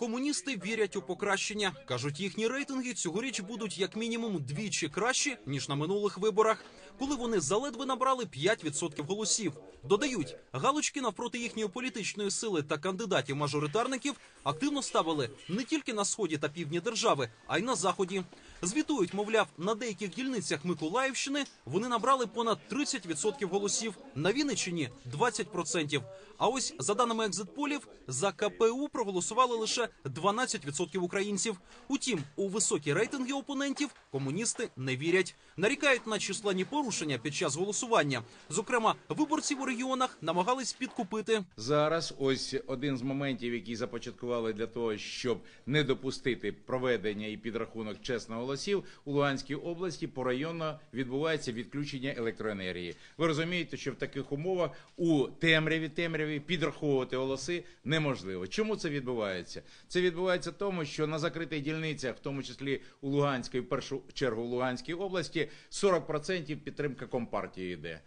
Комуністи вірять у покращення. кажуть, їхні рейтинги цьогоріч будуть як мінімум двічі кращі ніж на минулих виборах, коли вони заледве набрали 5% голосів. Додають, галочки навпроти їхньої політичної сили та кандидатів-мажоритарників активно ставили не тільки на сході та півдні держави, а й на заході. Звітують, мовляв, на деяких дільницях Миколаївщини вони набрали понад 30% голосів, на Вінниччині 20%. А ось за даними екзитполів, за КПУ проголосували лише 12% українців. Утім, у високі рейтинги опонентів комуністи не вірять. Нарікають на численні порушення під час голосування. Зокрема, виборців у регіонах намагались підкупити. Зараз ось один з моментів, який започаткували для того, щоб не допустити проведення і підрахунок чесних голосів у Луганській області порайонно відбувається відключення електроенергії. Ви розумієте, що в таких умовах у темряві темряві підраховувати голоси неможливо. Чому це відбувається? Це відбувається тому, що на закритих дільницях, в тому числі у Луганській, в першу чергу у Луганській області, 40% підтримка компартії йде.